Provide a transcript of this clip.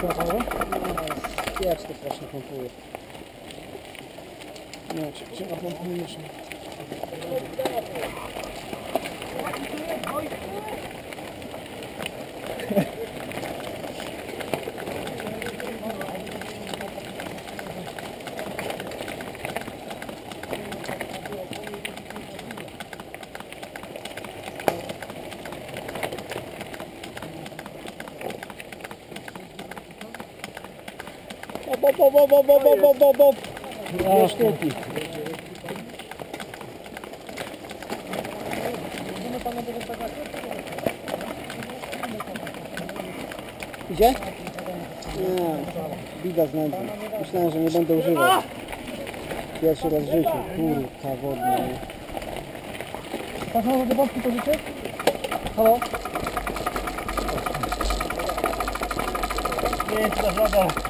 pokazało? No, jak to strasznie pompuje. Nie, trzeba pompuje się. Op, op, op, op, op, op, op, op, op. Dwie sztuki. Idzie? Nie, bida z nędzy. Myślałem, że nie będę używał. Pierwszy raz w życiu. Kurka wodna. Tak może do boczki pożyczyć? Halo? Nie